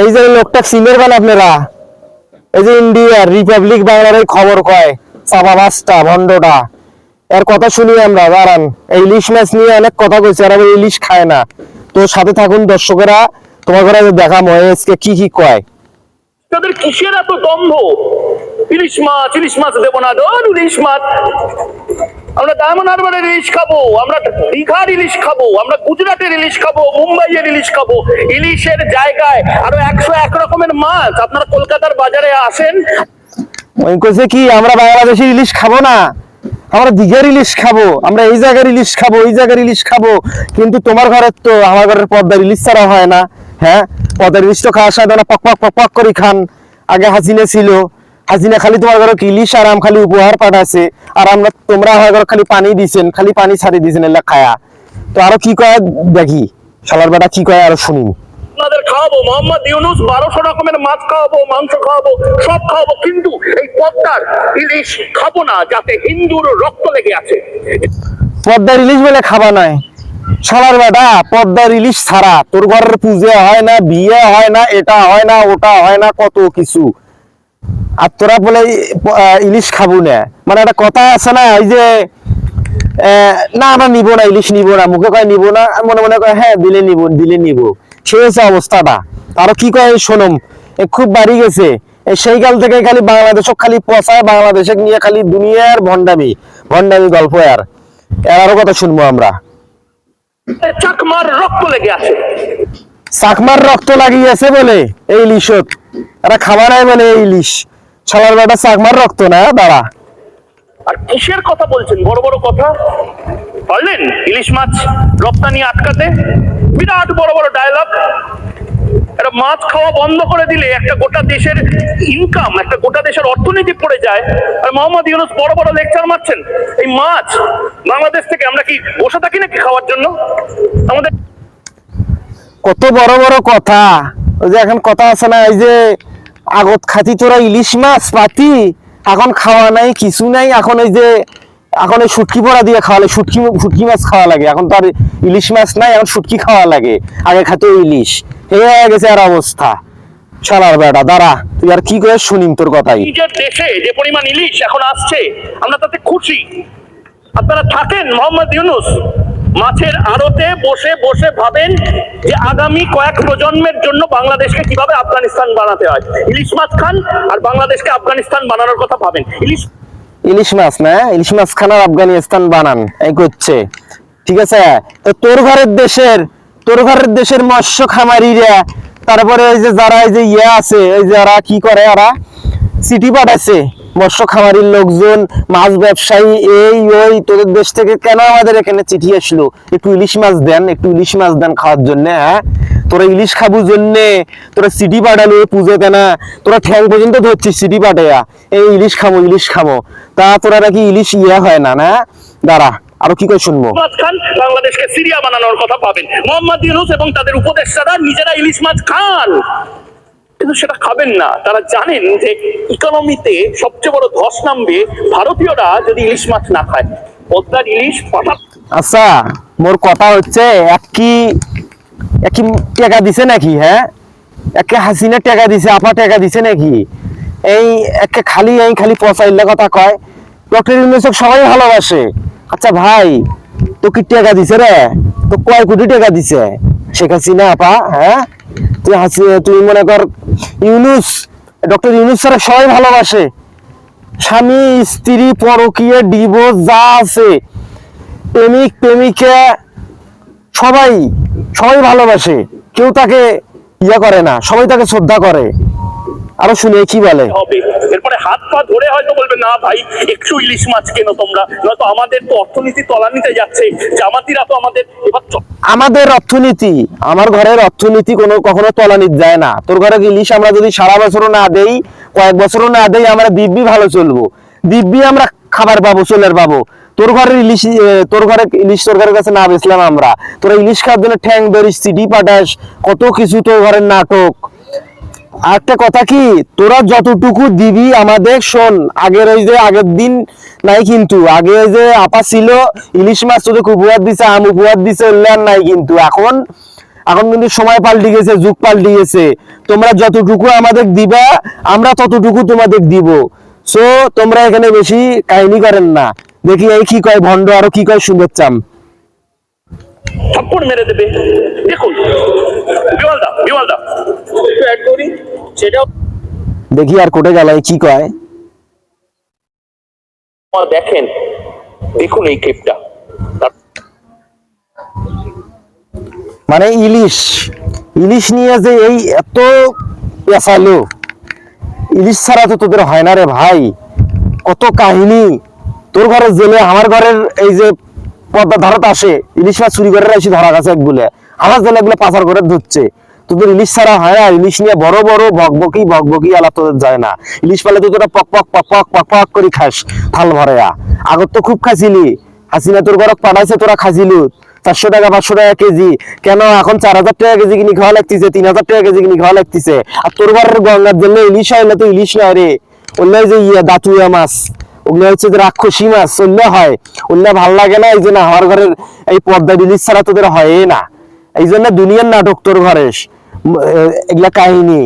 এই যে লোকটা সিমের বান আপনারা? এই যে ইন্ডিয়ার রিপাবলিক বাংলার খবর কয়? চাপাবাসটা ভণ্ডটা। এর কথা শুনি আমরা, দাঁড়ান। এই ইলিশ মাছ নিয়ে অনেক কথা কইছে, আর ইলিশ খায় না। তো সাথে থাকুন দর্শকেরা, তোমার ঘরে দেখা মহেশকে কি কি কয়? তাদের কিসের এত দম্ভ ইলিশ মাছ ইলিশ মাছ দেবো না ইলিশ মাছ। আমরা ডায়মন্ড ইলিশ খাব, আমরা দীঘার ইলিশ খাব, আমরা গুজরাটের ইলিশ খাব, মুম্বাইয়ের ইলিশ খাব। ইলিশের জায়গায় আরও একশো এক রকমের মাছ। আপনারা কলকাতার বাজারে আসেন। ওই কইছে কি, আমরা বাংলাদেশের ইলিশ খাব না। আমরা দিঘার ইলিশ খাব। আমরা এই জায়গার ইলিশ খাব, এই জায়গার ইলিশ খাব। কিন্তু তোমার ঘরের তো, আমার ঘরের পদ্মার ইলিশ ছাড়া হয় না। হ্যাঁ? পদ্মার ইলিশ তো সাথে না, পক পক পক পক করে খান। আগে হাসিনে ছিল। হাসিনা খালি তোমার ঘরে ইলিশ আর আম খালি উপহার পাঠাছে আর আমরা তোমরা আমার ঘরে খালি পানি দিছেন খালি পানি ছাড়ি দিছেন এলা খায়া। তো আরও কি কয় দেখি? শালার বেটা কি কয় আরও শুনি আপনাদের খাওয়াবো মোহাম্মদ ইউনুস বারোশো রকমের মাছ খাওয়াবো মাংস খাওয়াবো সব খাওয়াবো কিন্তু এই পদ্মার ইলিশ খাব না যাতে হিন্দুর রক্ত লেগে আছে। পদ্মার ইলিশ বলে খাবা নাই। শালার বেটা পদ্মার ইলিশ ছাড়া তোর ঘরের পুজো হয় না বিয়ে হয় না এটা হয় না ওটা হয় না কত কিছু। আর তোরা বলে ইলিশ খাব না। মানে একটা কথা আছে না, এই যে না, আমরা নিব না, ইলিশ নিব না, মুখে কয় নিব না মনে মনে কয় হ্যাঁ দিলে নিব দিলে নিব। সে হচ্ছে অবস্থাটা। আরও কি কয় সোনম এ খুব বাড়ি গেছে। সেই কাল থেকে খালি বাংলাদেশক খালি পচায় বাংলাদেশে নিয়ে খালি দুনিয়ার ভন্ডামি ভন্ডামি গল্প আর। এর আরও কথা শুনব আমরা। চাকমার রক্ত লেগে আছে। চাকমার রক্ত লাগিয়েছে বলে, এই ইলিশত এরা খাবার নাই বলে এই ইলিশ। সবার বেটা চাকমার রক্ত না, দাঁড়া। আর কিসের কথা বলছেন? বড় বড় কথা। পারলেন ইলিশ মাছ রপ্তানি আটকাতে? বিরাট বড় বড় ডায়লগ একটা মাছ খাওয়া বন্ধ করে দিলে একটা গোটা দেশের ইনকাম একটা গোটা দেশের অর্থনীতি পড়ে যায়। আর মোহাম্মদ ইউনুস বড় বড় লেকচার মারছেন। এই মাছ বাংলাদেশ থেকে আমরা কি বসে থাকি নাকি খাওয়ার জন্য? আমাদের কত বড় বড় কথা। ওই যে এখন কথা আছে না, এই যে আগত খাতি তোরা ইলিশ মাছ পাতি, এখন খাওয়া নাই, কিছু নাই, এখন ওই যে, এখন ওই শুটকি পড়া দিয়ে খাওয়ালে শুটকি শুটকি মাছ খাওয়া লাগে, এখন তো আর ইলিশ মাছ নাই, এখন শুটকি খাওয়া লাগে, আগে খাতে ইলিশ এই হয়ে গেছে আর অবস্থা। শালার বেটা, দাঁড়া, তুই আর কি করে শুনিম তোর কথাই? দেশে যে পরিমাণ ইলিশ এখন আসছে, আমরা তাতে খুশি। আপনারা থাকেন, মোহাম্মদ ইউনুস। মাছের আড়তে বসে বসে ভাবেন যে আগামী কয়েক প্রজন্মের জন্য বাংলাদেশকে কীভাবে আফগানিস্তান বানাতে হয়। ইলিশ মাছ খান আর বাংলাদেশকে আফগানিস্তান বানানোর কথা ভাবেন। ইলিশ ইলিশ মাছ না? ইলিশ মাছ খান আর আফগানিস্তান বানান, এই করছে। ঠিক আছে? তো তোর ঘরের দেশের তোর ঘরের দেশের মৎস্য খামারিরা, তারপরে ওই যে যারা এই যে ইয়ে আছে ওই যারা কি করে ওরা? সিটি পাঠাচ্ছে মৎস্য খামারির লোকজন, মাছ ব্যবসায়ী, এই, ওই, তোদের দেশ থেকে কেন আমাদের এখানে চিঠি আসলো? একটু ইলিশ মাছ দেন, একটু ইলিশ মাছ দেন খাওয়ার জন্য হ্যাঁ? তোরা ইলিশ খাব জন্যে, তোরা সিটি পাঠালো পুজো কেনা তোরা ঠ্যাং পর্যন্ত ধরছিস সিটি পাঠাইয়া এই ইলিশ খাব ইলিশ খাব। তা তোরা নাকি ইলিশ ইয়া হয় না না? দাঁড়া, আরও কি করে শুনব? বাংলাদেশকে সিরিয়া বানানোর কথা পাবেন মোহাম্মদ ইউনুস এবং তাদের উপদেষ্টারা নিজেরা ইলিশ মাছ খান। কিন্তু সেটা খাবেন না। তারা জানেন যে ইকোনমিতে সবচেয়ে বড় ধস নামবে ভারতীয়রা যদি ইলিশ মাছ না খায়। পদ্মার ইলিশ পাঠা আচ্ছা মোর কথা হচ্ছে, এক কি এক কি টাকা দিছে নাকি হ্যাঁ? একে হাসিনা টাকা দিছে, আপা টাকা দিছে নাকি? এই, একে খালি, এই খালি পচাইলে কথা কয়। ডক্টর ইউনুসক সবাই ভালোবাসে। আচ্ছা ভাই, তো কি টাকা দিছে রে? তো কয় কোটি টাকা দিছে? শেখ হাসিনা, আপা হ্যাঁ? তুই হাসি, তুই মনে কর ইউনুস, ডক্টর ইউনুস স্যার সবাই ভালোবাসে। স্বামী, স্ত্রী, পরকীয়, ডিভোর্স, যা আছে। প্রেমিক, প্রেমিকা, সবাই সবাই ভালোবাসে। কেউ তাকে ইয়ে করে না, সবাই তাকে শ্রদ্ধা করে। আরও শুনে কি বলে? হবে। এরপরে হাত পা ধরে হয়তো বলবে না ভাই একটু ইলিশ মাছ কেনো তোমরা? নয়তো আমাদের তো অর্থনীতি তলানিতে যাচ্ছে জামাতিরা তো আমাদের এবার আমাদের অর্থনীতি আমার ঘরের অর্থনীতি কোনো কখনো তলানিত যায় না। তোর ঘরে ইলিশ আমরা যদি সারা বছরও না দেই কয়েক বছরও না দেই আমরা দিব্যি ভালো চলবো। দিব্যি আমরা খাবার পাবো চলের পাবো। তোর ঘরের ইলিশ তোর ঘরে ইলিশ তোর ঘরের কাছে না বেচলাম আমরা। তোরা ইলিশ খাওয়ার জন্য ঠ্যাং ধরিস সিটি পাঠাস কত কিছু তোর ঘরের নাটক। একটা কথা কি? তোরা যতটুকু দিবি আমাদের, শোন, আগের ওই যে আগের দিন নাই কিন্তু আগে যে আপা ছিল, ইলিশ মাছ তোদের উপহার দিছে, আম উপহার দিছে আর নাই কিন্তু। এখন এখন কিন্তু সময় পাল্টে গেছে, যুগ পাল্টে গেছে। তোমরা যতটুকু আমাদের দিবা, আমরা ততটুকু তোমাদের দিব। সো তোমরা এখানে বেশি কাহিনী করেন না। দেখি এই কি কয় ভণ্ড, আরও কি কয় চাম থাপ্পড় মেরে দেবে। দেখুন। বিমলদা বিমলদা। একটু অ্যাড করি সেটাও দেখি আর কোটে গেল কি কয়? দেখেন দেখুন এই ক্লিপটা মানে ইলিশ ইলিশ নিয়ে যে এই এত পেঁচালো ইলিশ ছাড়া তো তোদের হয় না রে ভাই। কত কাহিনী। তোর ঘরের জেলে আমার ঘরের এই যে পদ্মা ধারত আসে, ইলিশ মাছ চুরি করে এসে ধরা গেছে একগুলো। আমার জেলে এগুলো পাচার করে ধরছে। তোদের ইলিশ ছাড়া হয় না, ইলিশ নিয়ে বড় বড় বকবকি বকবকি আলা তোদের যায় না। ইলিশ পালে তো তোরা পক পক পক পক পক পক করে খাস, থাল ভরে আগত তো খুব খাইছিলি। হাসিনা তোর ঘরক পাঠাইছে, তোরা খাইছিলু। চারশো টাকা, পাঁচশো টাকা কেজি। কেন এখন চার হাজার টাকা কেজি কিনি খাওয়া লাগতেছে, তিন হাজার টাকা কেজি কিনে খাওয়া লাগতেছে। আর তোর ঘরের গঙ্গার জন্য ইলিশ হয় না, তো ইলিশ নয় রে। ওগুলো যে ইয়ে দাঁতুয়া মাছ। ওগুলো হচ্ছে যে রাক্ষসী মাছ ওগুলো হয়। ওগুলো ভালো লাগে না, এই জন্য আমার ঘরের এই পদ্মা বিলিস ছাড়া তোদের হয় না। এই জন্য দুনিয়ার নাটক তোর ঘরে। এগুলা কাহিনী।